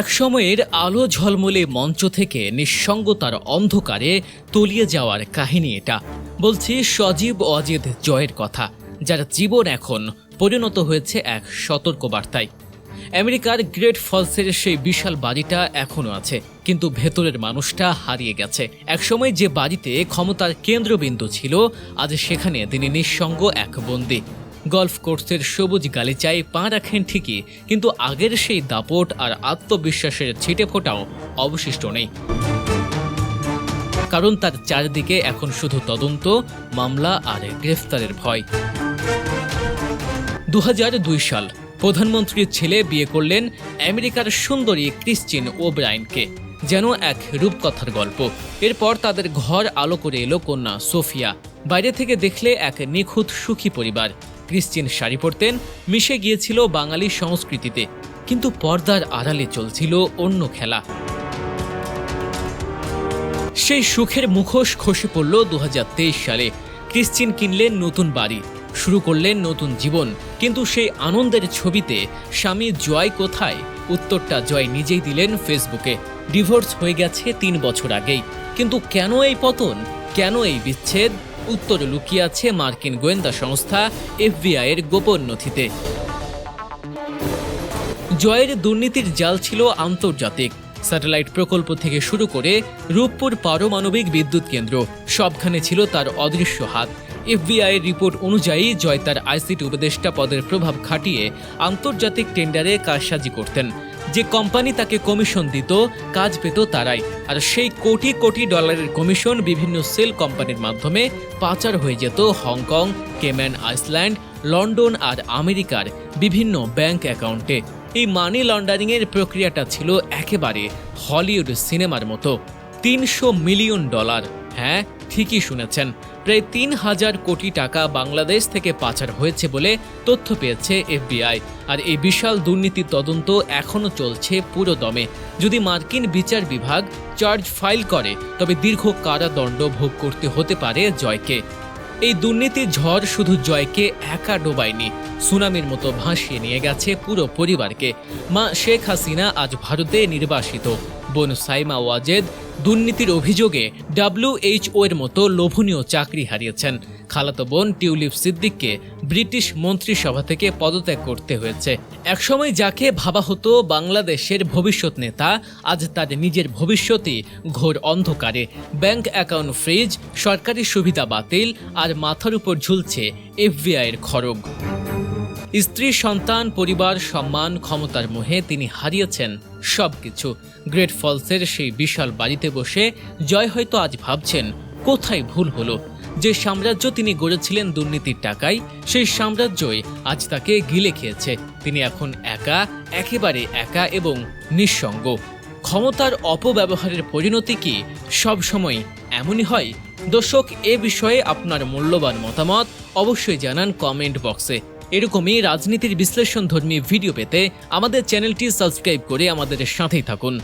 একসময়ের আলো ঝলমলে মঞ্চ থেকে নিঃসঙ্গতার অন্ধকারে তলিয়ে যাওয়ার কাহিনী এটা। বলছি সজীব অজিত জয়ের কথা, যার জীবন এখন পরিণত হয়েছে এক সতর্ক বার্তায় আমেরিকার গ্রেট ফলসের সেই বিশাল বাড়িটা এখনও আছে, কিন্তু ভেতরের মানুষটা হারিয়ে গেছে। একসময় যে বাড়িতে ক্ষমতার কেন্দ্রবিন্দু ছিল, আজ সেখানে তিনি নিঃসঙ্গ এক বন্দী। গলফ কোর্সের সবুজ গালিচায় পা রাখেন ঠিকই, কিন্তু আগের সেই দাপট আর আত্মবিশ্বাসের ছিটে ফোটাও অবশিষ্ট নেই। কারণ তার চারদিকে এখন শুধু তদন্ত, মামলা আর গ্রেফতারের ভয়। দু হাজার দুই সাল প্রধানমন্ত্রীর ছেলে বিয়ে করলেন আমেরিকার সুন্দরী ক্রিশ্চিন ওব্রাইনকে। যেন এক রূপকথার গল্প। এরপর তাদের ঘর আলো করে এলো কন্যা সোফিয়া। বাইরে থেকে দেখলে এক নিখুঁত সুখী পরিবার। ক্রিশ্চিন শাড়ি পরতেন, মিশে গিয়েছিল বাঙালি সংস্কৃতিতে। কিন্তু পর্দার আড়ালে চলছিল অন্য খেলা। সেই সুখের মুখোশ খসে পড়ল দু হাজার তেইশ সালে। ক্রিশ্চিন কিনলেন নতুন বাড়ি। শুরু করলেন নতুন জীবন। কিন্তু সেই আনন্দের ছবিতে স্বামী জয় কোথায়? উত্তরটা জয় নিজেই দিলেন ফেসবুকে। ডিভোর্স হয়ে গেছে তিন বছর আগেই। কিন্তু কেন এই পতন? কেন এই বিচ্ছেদ? উত্তর লুকিয়ে আছে মার্কিন গোয়েন্দা সংস্থা এফবিআই এর গোপন নথিতে। জয়ের দুর্নীতির জাল ছিল আন্তর্জাতিক। স্যাটেলাইট প্রকল্প থেকে শুরু করে রূপপুর পারমাণবিক বিদ্যুৎ কেন্দ্র, সবখানে ছিল তার অদৃশ্য হাত। এফবিআই এর রিপোর্ট অনুযায়ী জয় তার আইসিটি উপদেষ্টা পদের প্রভাব খাটিয়ে আন্তর্জাতিক টেন্ডারে কারসাজি করতেন। যে কোম্পানি তাকে কমিশন দিত, কাজ পেত তারাই। আর সেই কোটি কোটি ডলারের কমিশন বিভিন্ন সেল কোম্পানির মাধ্যমে পাচার হয়ে যেত Hong Kong, Cayman Iceland, London আর আমেরিকার বিভিন্ন ব্যাংক অ্যাকাউন্টে। এই মানি লন্ডারিংয়ের প্রক্রিয়াটা ছিল একেবারে হলিউড সিনেমার মতো। তিনশো মিলিয়ন ডলার। হ্যাঁ ঠিকই শুনেছেন। প্রায় তিন হাজার কোটি টাকা বাংলাদেশ থেকে পাচার হয়েছে বলে তথ্য পেয়েছে এফবিআই। আর এই বিশাল দুর্নীতি তদন্ত এখনও চলছে পুরো দমে। যদি মার্কিন বিচার বিভাগ চার্জ ফাইল করে, তবে দীর্ঘ কারাদণ্ড ভোগ করতে হতে পারে জয়কে। এই দুর্নীতির ঝড় শুধু জয়কে একা ডোবায়নি, সুনামির মতো ভাসিয়ে নিয়ে গেছে পুরো পরিবারকে। মা শেখ হাসিনা আজ ভারতে নির্বাসিত। বোন সাইমা ওয়াজেদ দুর্নীতির অভিযোগে ডাব্লিউএইচও এর মতো লোভনীয় চাকরি হারিয়েছেন। খালাতো বোন টিউলিপ সিদ্দিককে ব্রিটিশ মন্ত্রিসভা থেকে পদত্যাগ করতে হয়েছে। একসময় যাকে ভাবা হতো বাংলাদেশের ভবিষ্যৎ নেতা, আজ তার নিজের ভবিষ্যতই ঘোর অন্ধকারে। ব্যাংক অ্যাকাউন্ট ফ্রিজ, সরকারি সুবিধা বাতিল, আর মাথার উপর ঝুলছে এফবিআই এর খড়গ। স্ত্রী, সন্তান, পরিবার, সম্মান, ক্ষমতার মোহে তিনি হারিয়েছেন সবকিছু। গ্রেট ফলসের সেই বিশাল বাড়িতে বসে জয় হয়তো আজ ভাবছেন, কোথায় ভুল হলো? যে সাম্রাজ্য তিনি গড়েছিলেন দুর্নীতির টাকায়, সেই সাম্রাজ্যই আজ তাকে গিলে খেয়েছে। তিনি এখন একা, একেবারে একা এবং নিঃসঙ্গ। ক্ষমতার অপব্যবহারের পরিণতি কি সবসময় এমনই হয়? দর্শক, এ বিষয়ে আপনার মূল্যবান মতামত অবশ্যই জানান কমেন্ট বক্সে। এরকমই রাজনীতির বিশ্লেষণ ধর্মী ভিডিও পেতে আমাদের চ্যানেলটি সাবস্ক্রাইব করে আমাদের সাথেই থাকুন।